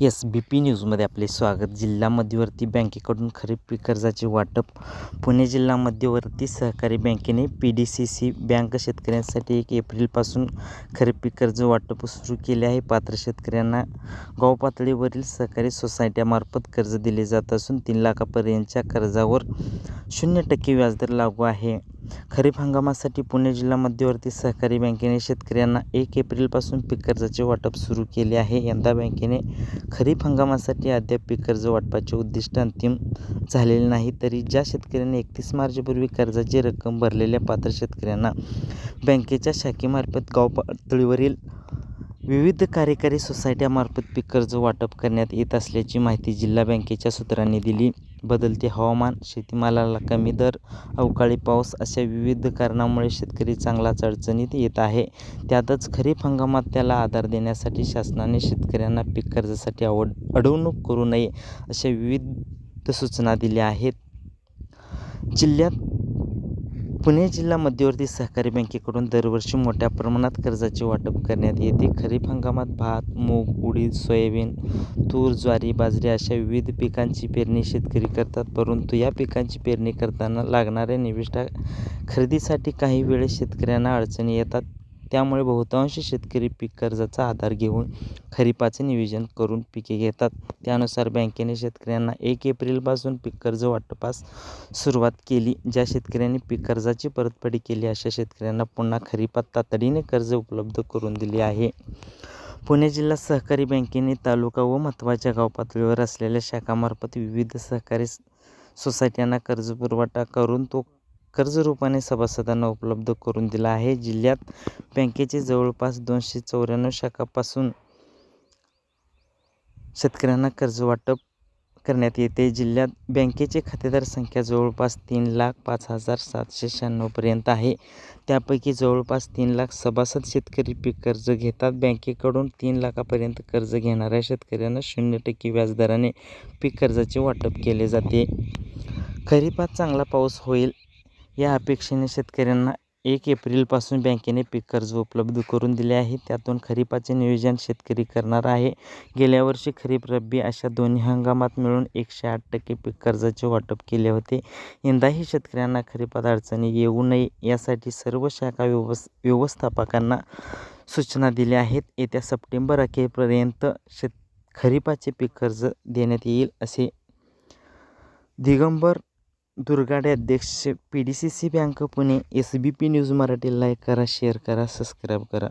S B P न्यूजमध्ये आपले स्वागत. जिल्हा मध्यवर्ती बँकेकडून खरीप पीक कर्जाचे वाटप. पुणे जिल्हा मध्यवर्ती सहकारी बँकेने P D C C bank शेतकऱ्यांसाठी एक एप्रिलपासून खरीप पीक कर्ज वाटप सुरू केले आहे. पात्र शेतकऱ्यांना गाव पातळीवरील सहकारी सोसायट्यामार्फत कर्ज दिले जात असून तीन लाखापर्यंतच्या कर्जावर शून्य टक्के व्याजदर लागू आहे. खरीप हंगामासाठी पुणे जिल्हा मध्यवर्ती सहकारी बँकेने शेतकऱ्यांना एक एप्रिलपासून पीक कर्जाचे वाटप सुरू केले आहे. यंदा बँकेने खरीप हंगामासाठी अद्याप पीक कर्ज वाटपाचे उद्दिष्ट अंतिम झालेले नाही तरी ज्या शेतकऱ्यांनी एकतीस मार्चपूर्वी कर्जाची रक्कम भरलेल्या पात्र शेतकऱ्यांना बँकेच्या शाखेमार्फत गाव पातळीवरील विविध कार्यकारी सोसायट्यामार्फत पीक कर्ज वाटप करण्यात येत असल्याची माहिती जिल्हा बँकेच्या सूत्रांनी दिली. बदलते हवामान शेतीमालाला कमी दर अवकाळी पाऊस अशा विविध कारणामुळे शेतकरी चांगलाच अडचणीत येत आहे. त्यातच खरीप हंगामात त्याला आधार देण्यासाठी शासनाने शेतकऱ्यांना पीक कर्जासाठी आवड अडवणूक करू नये अशा विविध सूचना दिल्या आहेत. जिल्ह्यात पुणे जिल्हा मध्यवर्ती सहकारी बँकेकडून दरवर्षी मोठ्या प्रमाणात कर्जाचे वाटप करण्यात येते. खरीप हंगामात भात मूग उडीद सोयाबीन तूर ज्वारी बाजरी अशा विविध पिकांची पेरणी शेतकरी करतात. परंतु या पिकांची पेरणी करताना लागणाऱ्या निविष्ठा खरेदीसाठी काही वेळेस शेतकऱ्यांना अडचणी येतात. त्यामुळे बहुतांश शेतकरी पीक कर्जाचा आधार घेऊन खरीपाचे नियोजन करून पिके घेतात. त्यानुसार बँकेने शेतकऱ्यांना एक एप्रिलपासून पीक कर्ज वाटपास सुरुवात केली ज्या शेतकऱ्यांनी पीक कर्जाची परतफेड केली अशा शेतकऱ्यांना पुन्हा खरीपात तातडीने कर्ज उपलब्ध करून दिले आहे. पुणे जिल्हा सहकारी बँकेने तालुका व महत्त्वाच्या गाव पातळीवर असलेल्या शाखामार्फत विविध सहकारी सोसायट्यांना कर्ज पुरवठा करून तो कर्ज रूपाने सभासदांना उपलब्ध करून दिला आहे. जिल्ह्यात बँकेचे जवळपास दोनशे चौऱ्याण्णव शाखापासून शेतकऱ्यांना कर्ज वाटप करण्यात येते. जिल्ह्यात बँकेचे खातेदार संख्या जवळपास तीन लाख पाच हजार सातशे शहाण्णवपर्यंत आहे. त्यापैकी जवळपास तीन लाख सभासद शेतकरी पीक कर्ज घेतात. बँकेकडून तीन लाखापर्यंत कर्ज घेणाऱ्या शेतकऱ्यांना शून्य टक्के व्याजदराने पीक कर्जाचे वाटप केले जाते. खरीपात चांगला पाऊस होईल या अपेक्षेने शेतकऱ्यांना एक एप्रिलपासून बँकेने पीक कर्ज उपलब्ध करून दिले आहे. त्यातून खरीपाचे नियोजन शेतकरी करणार आहे. गेल्या वर्षी खरीप रब्बी अशा दोन्ही हंगामात मिळून एकशे आठ टक्के पीक कर्जाचे वाटप केले होते. यंदाही शेतकऱ्यांना खरीपात अडचणी येऊ नये यासाठी सर्व शाखा व्यवस् व्यवस्थापकांना सूचना दिल्या आहेत. येत्या सप्टेंबर अखेरपर्यंत शेत खरीपाचे पीक कर्ज देण्यात येईल असे दिगंबर दुर्गाडे अध्यक्ष P D C C bank Pune S B P news Marathi like करा शेअर करा सबस्क्राईब करा.